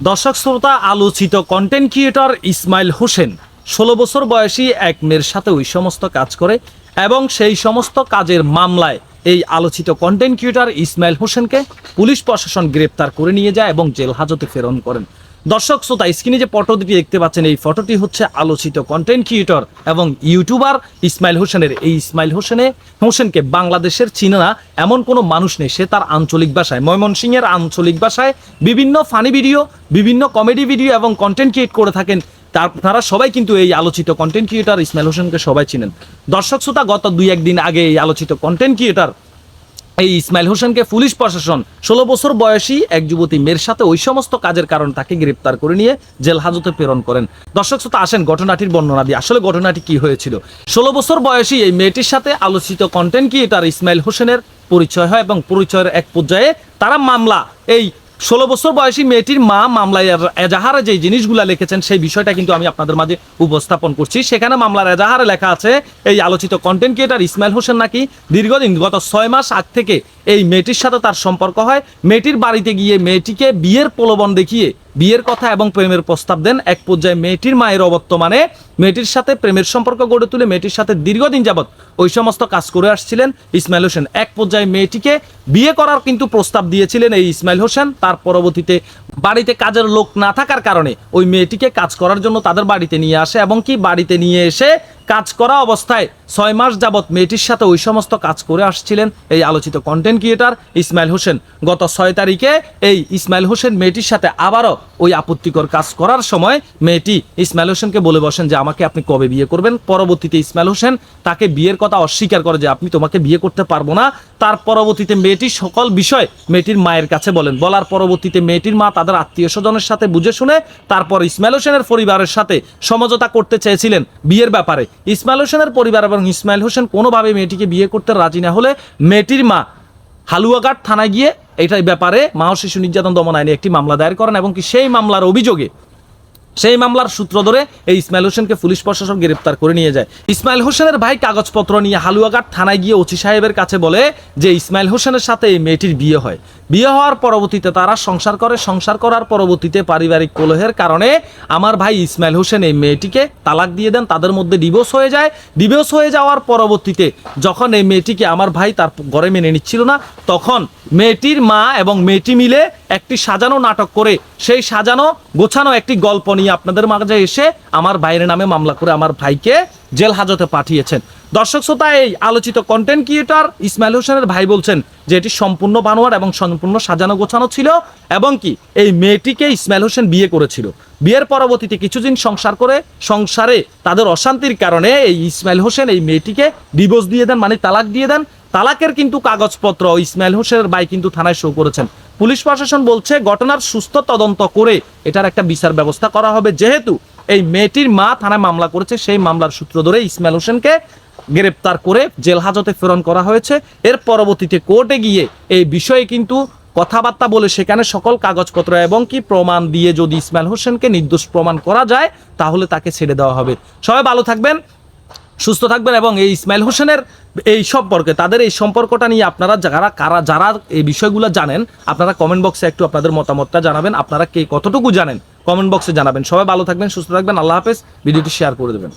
দর্শক শ্রোতা, আলোচিত কন্টেন্ট ক্রিয়েটর ইসমাইল হোসেন ষোলো বছর বয়সী এক মেয়ের সাথে ওই সমস্ত কাজ করে এবং সেই সমস্ত কাজের মামলায় এই আলোচিত কন্টেন্ট ক্রিয়েটর ইসমাইল হোসেনকে পুলিশ প্রশাসন গ্রেপ্তার করে নিয়ে যায় এবং জেল হাজতে প্রেরণ করেন। দর্শক, শ্রোতা, স্ক্রিনে যে ফটোটি দেখতে পাচ্ছেন, এই ফটোটি হচ্ছে আলোচিত কন্টেন্ট ক্রিয়েটর এবং ইউটিউবার ইসমাইল হোসেনের। এই ইসমাইল হোসেনে, হোসেনকে বাংলাদেশের চিনে এমন কোনো মানুষ নেই, সে তার আঞ্চলিক ভাষায়, ময়মনসিংহের আঞ্চলিক ভাষায় বিভিন্ন ফানি ভিডিও বিভিন্ন কমেডি ভিডিও এবং কন্টেন্ট ক্রিয়েট করে থাকেন। তার, তারা সবাই কিন্তু এই আলোচিত কন্টেন্ট ক্রিয়েটর ইসমাইল হোসেনকে সবাই চিনেন। দর্শক, শ্রোতা, গত দুই একদিন আগে এই আলোচিত কন্টেন্ট ক্রিয়েটর এই ইসমাইল হোসেনকে পুলিশ প্রশাসন ষোলো বছর বয়সী এক যুবতী মেয়ের সাথে ওই সমস্ত কাজের কারণ তাকে গ্রেপ্তার করে নিয়ে জেল হাজতে প্রেরণ করেন। দর্শক শ্রোতা, আসেন ঘটনাটির বর্ণনা দিয়ে আসলে ঘটনাটি কি হয়েছিল? ষোলো বছর বয়সী এই মেয়েটির সাথে আলোচিত কন্টেন্ট ক্রিয়েটার ইসমাইল হোসেনের পরিচয় হয় এবং পরিচয়ের এক পর্যায়ে তারা মামলা, এই ষোলো বছর বয়সী মেয়েটির মা মামলায় এজাহারে যে জিনিসগুলো লিখেছেন, সেই বিষয়টা কিন্তু আমি আপনাদের মাঝে উপস্থাপন করছি। সেখানে মামলার এজাহারে লেখা আছে, এই আলোচিত কন্টেন্ট ক্রিয়েটার ইসমাইল হোসেন নাকি দীর্ঘদিন, গত ছয় মাস আগ থেকে এই মেয়েটির সাথে তার সম্পর্ক হয়। মেয়েটির বাড়িতে গিয়ে মেয়েটিকে বিয়ের প্রলোভন দেখিয়ে বিয়ের কথা এবং প্রেমের প্রস্তাব দেন এক পর্যায়ে মেয়েটির মায়ের অবর্তমানে। মেয়েটির সাথে প্রেমের সম্পর্ক গড়ে তুলে মেয়েটির সাথে দীর্ঘদিন যাবৎ ওই সমস্ত কাজ করে আসছিলেন ইসমাইল হোসেন। এক পর্যায়ে মেয়েটিকে বিয়ে করার কিন্তু প্রস্তাব দিয়েছিলেন এই ইসমাইল হোসেন। তার পরবর্তীতে বাড়িতে কাজের লোক না থাকার কারণে ওই মেয়েটিকে কাজ করার জন্য তাদের বাড়িতে নিয়ে আসে এবং কি বাড়িতে নিয়ে এসে কাজ করা অবস্থায় ছয় মাস যাবৎ মেয়েটির সাথে ওই সমস্ত কাজ করে আসছিলেন এই আলোচিত কন্টেন্ট ক্রিয়েটার ইসমাইল হোসেন। গত ছয় তারিখে এই ইসমাইল হোসেন মেয়েটির সাথে আবারও ওই আপত্তিকর কাজ করার সময় মেয়েটি ইসমাইল হোসেনকে বলে বসেন যে, আমাকে আপনি কবে বিয়ে করবেন? পরবর্তীতে ইসমাইল হোসেন তাকে বিয়ের কথা অস্বীকার করে যে, আপনি তোমাকে বিয়ে করতে পারব না। তার পরবর্তীতে মেয়েটির সকল বিষয় মেয়েটির মায়ের কাছে বলেন। বলার পরবর্তীতে মেয়েটির মা আত্মীয় স্বজনের সাথে বুঝে শুনে তারপর ইসমাইল হোসেনের পরিবারের সাথে সমঝোতা করতে চেয়েছিলেন বিয়ের ব্যাপারে। ইসমাইল হোসেনের পরিবার এবং ইসমাইল হোসেন কোনোভাবে মেয়েটিকে বিয়ে করতে রাজি না হলে মেয়েটির মা হালুয়াঘাট থানায় গিয়ে এটার ব্যাপারে মা শিশু নির্যাতন দমন আইনে একটি মামলা দায়ের করেন এবং কি সেই মামলার অভিযোগে, সেই মামলার সূত্র ধরে এই ইসমাইল হোসেনকে পুলিশ প্রশাসন গ্রেপ্তার করে নিয়ে যায়। ইসমাইল হোসেনের ভাই কাগজপত্র নিয়ে হালুয়াঘাট থানায় গিয়ে ওসি সাহেবের কাছে বলে যে ইসমাইল হোসেনের সাথে এই মেয়েটির বিয়ে হয়। বিয়ে হওয়ার পরবর্তীতে তারা সংসার করে, সংসার করার পরবর্তীতে পারিবারিক কলহের কারণে আমার ভাই ইসমাইল হোসেন এই মেয়েটিকে তালাক দিয়ে দেন। তাদের মধ্যে ডিভোর্স হয়ে যায়। ডিভোর্স হয়ে যাওয়ার পরবর্তীতে যখন এই মেয়েটিকে আমার ভাই তার ঘরে মেনে নিচ্ছিল না, তখন মেয়েটির মা এবং মেয়েটি মিলে একটি সাজানো নাটক করে, সেই সাজানো গোছানো একটি গল্প নিয়ে আপনাদের মাঝে এসে আমার ভাইয়ের নামে মামলা করে আমার ভাইকে জেল হাজতে পাঠিয়েছেন। দর্শক শ্রোতা, এই আলোচিত কন্টেন্ট ক্রিয়েটর ইসমাইল হোসেনের ভাই বলছেন যে এটি সম্পূর্ণ বানোয়ার এবং সম্পূর্ণ সাজানো গোছানো ছিল এবং কি এই মেয়েটিকে ইসমাইল হোসেন বিয়ে করেছিল। বিয়ের পরবর্তীতে কিছুদিন সংসার করে সংসারে তাদের অশান্তির কারণে এই ইসমাইল হোসেন এই মেয়েটিকে ডিভোর্স দিয়ে দেন মানে তালাক দিয়ে দেন। তালাকের কিন্তু কাগজপত্র ইসমাইল হোসেনের ভাই কিন্তু থানায় শো করেছেন। পুলিশ প্রশাসন বলছে, ঘটনার সুস্থ তদন্ত করে এটার একটা বিচার ব্যবস্থা করা হবে। যেহেতু এই মেয়েটির মা থানায় মামলা করেছে। সেই মামলার সূত্র ধরে ইসমাইল হোসেনকে গ্রেপ্তার করে জেল হাজতে প্রেরণ করা হয়েছে। এর পরবর্তীতে কোর্টে গিয়ে এই বিষয়ে কিন্তু কথাবার্তা বলে সেখানে সকল কাগজপত্র এবং কি প্রমাণ দিয়ে যদি ইসমাইল হোসেনকে নির্দোষ প্রমাণ করা যায়, তাহলে তাকে ছেড়ে দেওয়া হবে। সবাই ভালো থাকবেন, সুস্থ থাকবেন এবং এই ইসমাইল হোসেনের এই সম্পর্কে, তাদের এই সম্পর্কটা নিয়ে আপনারা যারা, কারা, যারা এই বিষয়গুলো জানেন, আপনারা কমেন্ট বক্সে একটু আপনাদের মতামতটা জানাবেন। আপনারা কে কতটুকু জানেন? কমেন্ট বক্সে জানাবেন। সবাই ভালো থাকবেন সুস্থ থাকবেন আল্লাহ হাফেজ। ভিডিওটি শেয়ার করে দেবেন।